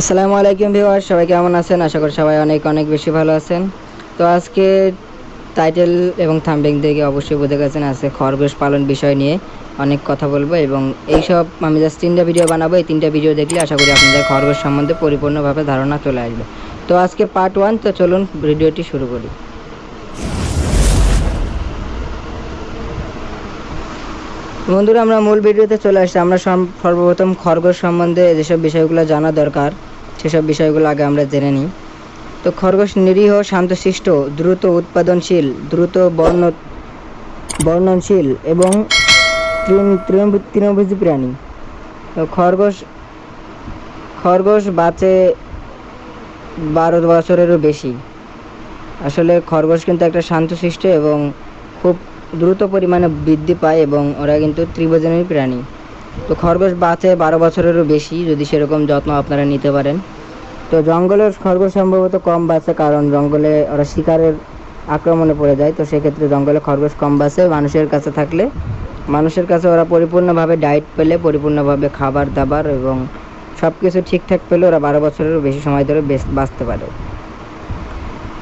আসসালামু আলাইকুম ভিউয়ার সবাই কেমন আছেন? আশা করি সবাই অনেক অনেক বেশি ভালো আছেন। তো আজকে টাইটেল এবং থাম্বিং থেকে অবশ্যই বুঝে গেছেন আজকে খরগোশ পালন বিষয় নিয়ে অনেক কথা বলব এবং এইসব আমি জাস্ট তিনটা ভিডিও বানাবো। এই তিনটা ভিডিও দেখলে আশা করি আপনাদের খরগোশ সম্বন্ধে পরিপূর্ণভাবে ধারণা চলে আসবে। তো আজকে পার্ট ওয়ান তো চলুন ভিডিওটি শুরু করি। বন্ধুরা, আমরা মূল ভিডিওতে চলে আসছি। আমরা সর্বপ্রথম খরগোশ সম্বন্ধে যেসব বিষয়গুলো জানা দরকার, সেসব বিষয়গুলো আগে আমরা জেনে নিই। তো খরগোশ নিরীহ শান্তশিষ্ট দ্রুত, উৎপাদনশীল, দ্রুত বর্ণ বর্ণনশীল এবং তৃণ- তৃণভোজী প্রাণী। তো খরগোশ খরগোশ বাঁচে বারো বছরেরও বেশি। আসলে খরগোশ কিন্তু একটা শান্তশিষ্ট এবং খুব দ্রুত পরিমাণে বৃদ্ধি পায় এবং ওরা কিন্তু ত্রিভোজনী প্রাণী। তো খরগোশ বাঁচে বারো বছরেরও বেশি, যদি সেরকম যত্ন আপনারা নিতে পারেন। তো জঙ্গলের খরগোশ সম্ভবত কম বাঁচে কারণ জঙ্গলে ওরা শিকারের আক্রমণে পড়ে যায়, তো সেক্ষেত্রে জঙ্গলে খরগোশ কম বাঁচে। মানুষের কাছে থাকলে, মানুষের কাছে ওরা পরিপূর্ণভাবে ডায়েট পেলে, পরিপূর্ণভাবে খাবার দাবার এবং সব কিছু ঠিকঠাক পেলে ওরা বারো বছরেরও বেশি সময় ধরে বেশ বাঁচতে পারে।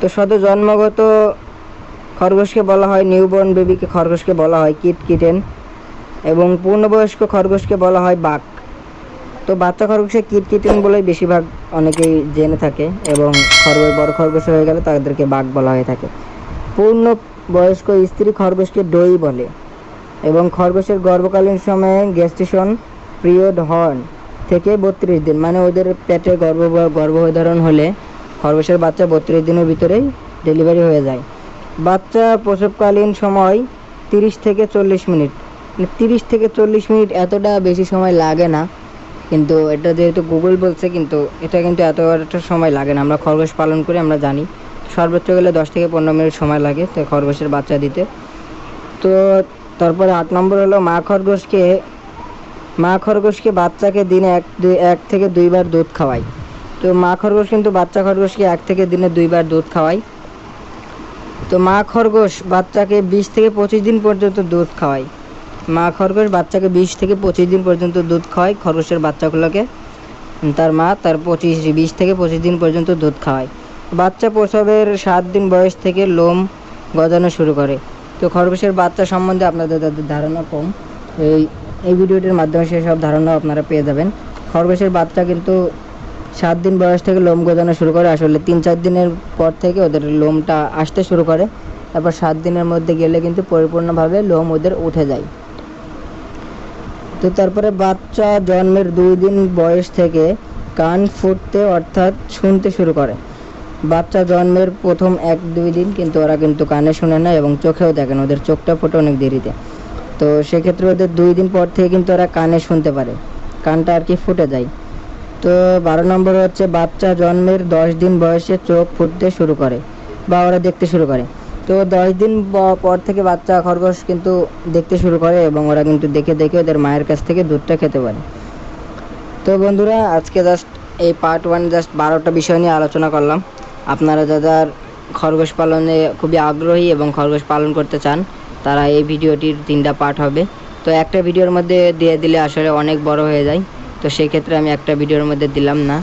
তো শুধু জন্মগত খরগোশকে বলা হয় নিউবর্ন বেবিকে খরগোশকে বলা হয় কিট কিটেন এবং পূর্ণবয়স্ক খরগোশকে বলা হয় বাঘ। তো বাচ্চা খরগোশকে কিট কিটেন বলে বেশিরভাগ অনেকেই জেনে থাকে এবং খরগোশ বড় খরগোশ হয়ে গেলে তাদেরকে বাঘ বলা হয়ে থাকে। পূর্ণ বয়স্ক স্ত্রী খরগোশকে ডই বলে এবং খরগোশের গর্ভকালীন সময়ে গ্যাস্ট্রেশন পিরিয়ড হর্ন থেকে বত্রিশ দিন মানে ওদের পেটে গর্ভ, গর্ভধারণ হলে খরগোশের বাচ্চা বত্রিশ দিনের ভিতরেই ডেলিভারি হয়ে যায়। বাচ্চা প্রসবকালীন সময় তিরিশ থেকে চল্লিশ মিনিট। মানে তিরিশ থেকে চল্লিশ মিনিট এতটা বেশি সময় লাগে না। কিন্তু এটা যেহেতু গুগল বলছে, কিন্তু এটা কিন্তু এত একটা সময় লাগে না। আমরা খরগোশ পালন করি, আমরা জানি। সর্বোচ্চ গেলে দশ থেকে পনেরো মিনিট সময় লাগে তো খরগোশের বাচ্চা দিতে। তো তারপরে আট নম্বর হলো মা খরগোশকে মা খরগোশকে বাচ্চাকে দিনে এক, দুই, এক থেকে দুইবার দুধ খাওয়াই তো মা খরগোশ কিন্তু বাচ্চা খরগোশকে এক থেকে দিনে দুইবার দুধ খাওয়ায়। তো মা খরগোশ বাচ্চাকে বিশ থেকে পঁচিশ দিন পর্যন্ত দুধ খাওয়ায়। মা খরগোশ বাচ্চাকে বিশ থেকে পঁচিশ দিন পর্যন্ত দুধ খাওয়ায় খরগোশের বাচ্চাগুলোকে। তার মা তার পঁচিশ, বিশ থেকে পঁচিশ দিন পর্যন্ত দুধ খাওয়ায়। বাচ্চা প্রসবের সাত দিন বয়স থেকে লোম গজানো শুরু করে। তো খরগোশের বাচ্চা সম্বন্ধে আপনাদের যাদের ধারণা কম। এই এই ভিডিওটির মাধ্যমে সেসব ধারণা আপনারা পেয়ে যাবেন। খরগোশের বাচ্চা কিন্তু সাত দিন বয়স থেকে লোম গজানো শুরু করে, আসলে তিন চার দিনের পর থেকে ওদের লোমটা আসতে শুরু করে। তারপর সাত দিনের মধ্যে গেলে কিন্তু পরিপূর্ণভাবে লোম ওদের উঠে যায়। তো তারপরে বাচ্চা জন্মের দুই দিন বয়স থেকে কান ফুটতে অর্থাৎ শুনতে শুরু করে। বাচ্চা জন্মের প্রথম এক দুই দিন কিন্তু ওরা কিন্তু কানে শুনে না এবং চোখেও দেখে না, ওদের চোখটা ফোটে অনেক দেরিতে। তো সেক্ষেত্রে ওদের দুই দিন পর থেকে কিন্তু ওরা কানে শুনতে পারে। কানটা আর কি ফুটে যায়। তো বারো নম্বর হচ্ছে বাচ্চা জন্মের দশ দিন বয়সে চোখ ফুটতে শুরু করে, বা ওরা দেখতে শুরু করে। তো দশ দিন পর থেকে বাচ্চা খরগোশ কিন্তু দেখতে শুরু করে এবং ওরা কিন্তু দেখে দেখে ওদের মায়ের কাছ থেকে দুধটা খেতে পারে। তো বন্ধুরা, আজকে জাস্ট এই পার্ট ওয়ান জাস্ট বারোটা বিষয় নিয়ে আলোচনা করলাম। আপনারা যাদের খরগোশ পালনে খুবই আগ্রহী এবং খরগোশ পালন করতে চান, তারা এই ভিডিওটির তিনটা পার্ট হবে। তো একটা ভিডিওর মধ্যে দিয়ে দিলে আসলে অনেক বড় হয়ে যায়। তো সেই ক্ষেত্রে আমি একটা ভিডিওর মধ্যে দিলাম না।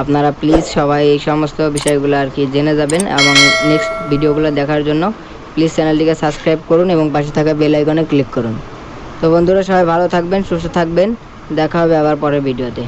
আপনারা প্লিজ সবাই এই সমস্ত বিষয়গুলো আর কি জেনে যাবেন এবং নেক্সট ভিডিওগুলো দেখার জন্য প্লিজ চ্যানেলটিকে সাবস্ক্রাইব করুন এবং পাশে থাকা বেল আইকনে ক্লিক করুন। তো বন্ধুরা সবাই ভালো থাকবেন, সুস্থ থাকবেন। দেখা হবে আবার পরের ভিডিওতে।